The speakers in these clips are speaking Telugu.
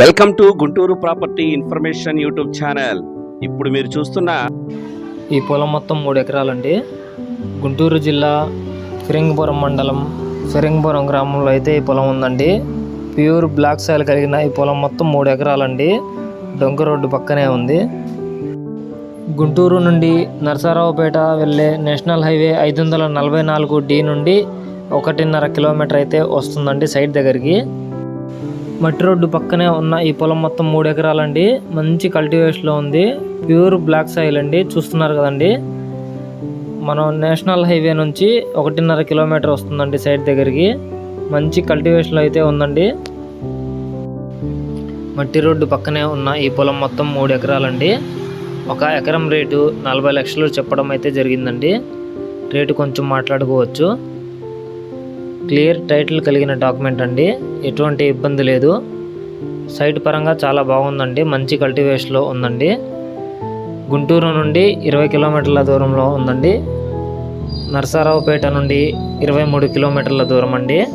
Welcome to Guntur property information YouTube channel. ఇప్పుడు మీరు చూస్తున్న ఈ పొలం మొత్తం మూడు ఎకరాలండి. గుంటూరు జిల్లా ఫిరంగిపురం మండలం ఫిరంగిపురం గ్రామంలో అయితే ఈ పొలం ఉందండి. ప్యూర్ బ్లాక్ సాయిల్ కలిగిన ఈ పొలం మొత్తం మూడు ఎకరాలండి. డొంక రోడ్డు పక్కనే ఉంది. గుంటూరు నుండి నరసరావుపేట వెళ్ళే నేషనల్ హైవే ఐదు వందల నలభై నాలుగు డి నుండి ఒకటిన్నర కిలోమీటర్ అయితే వస్తుందండి సైట్ దగ్గరికి. మట్టి రోడ్డు పక్కనే ఉన్న ఈ పొలం మొత్తం మూడు ఎకరాలండి. మంచి కల్టివేషన్లో ఉంది. ప్యూర్ బ్లాక్ సాయిల్ అండి. చూస్తున్నారు కదండి. మనం నేషనల్ హైవే నుంచి ఒకటిన్నర కిలోమీటర్ వస్తుందండి సైడ్ దగ్గరికి. మంచి కల్టివేషన్లో అయితే ఉందండి. మట్టి రోడ్డు పక్కనే ఉన్న ఈ పొలం మొత్తం మూడు ఎకరాలండి. ఒక ఎకరం రేటు నలభై లక్షలు చెప్పడం అయితే జరిగిందండి. రేటు కొంచెం మాట్లాడుకోవచ్చు. క్లియర్ టైటిల్ కలిగిన డాక్యుమెంట్ అండి. ఎటువంటి ఇబ్బంది లేదు. సైట్ పరంగా చాలా బాగుందండి. మంచి కల్టివేషన్లో ఉందండి. గుంటూరు నుండి ఇరవై కిలోమీటర్ల దూరంలో ఉందండి. నర్సారావుపేట నుండి ఇరవై మూడు కిలోమీటర్ల దూరం అండి.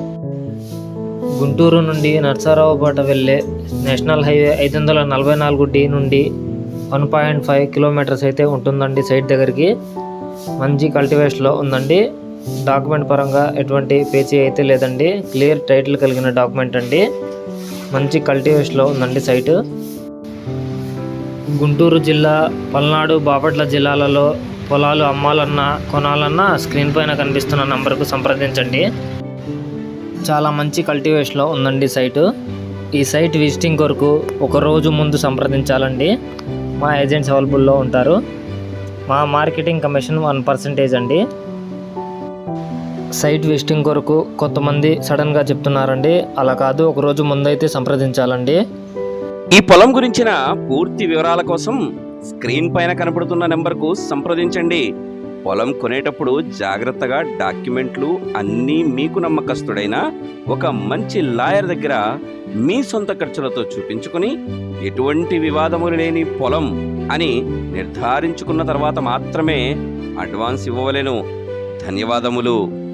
గుంటూరు నుండి నర్సారావుపేట వెళ్ళే నేషనల్ హైవే ఐదు వందల నలభై నాలుగు డి నుండి వన్ పాయింట్ ఫైవ్ కిలోమీటర్స్ అయితే ఉంటుందండి సైట్ దగ్గరికి. మంచి కల్టివేషన్లో ఉందండి. డాక్యుమెంట్ పరంగా ఎటువంటి పేచీ అయితే లేదండి. క్లియర్ టైటిల్ కలిగిన డాక్యుమెంట్ అండి. మంచి కల్టివేషన్లో ఉందండి సైటు. గుంటూరు జిల్లా పల్నాడు బాపట్ల జిల్లాలలో పొలాలు అమ్మాలన్నా కొనాలన్నా స్క్రీన్ పైన కనిపిస్తున్న నంబర్కు సంప్రదించండి. చాలా మంచి కల్టివేషన్లో ఉందండి సైటు. ఈ సైట్ విజిటింగ్ కొరకు ఒక రోజు ముందు సంప్రదించాలండి. మా ఏజెంట్స్ అవైలబుల్లో ఉంటారు. మా మార్కెటింగ్ కమిషన్ వన్ పర్సెంటేజ్ అండి. సైట్ విజిటింగ్ కొరకు కొంతమంది సడన్గా చెప్తున్నారండి. అలా కాదు ఒకరోజు ముందైతే సంప్రదించాలండి. ఈ పొలం గురించిన పూర్తి వివరాల కోసం స్క్రీన్ పైన కనబడుతున్న నెంబర్కు సంప్రదించండి. పొలం కొనేటప్పుడు జాగ్రత్తగా డాక్యుమెంట్లు అన్నీ మీకు నమ్మకస్తుడైన ఒక మంచి లాయర్ దగ్గర మీ సొంత ఖర్చులతో చూపించుకుని ఎటువంటి వివాదములు లేని పొలం అని నిర్ధారించుకున్న తర్వాత మాత్రమే అడ్వాన్స్ ఇవ్వవలేను. ధన్యవాదములు.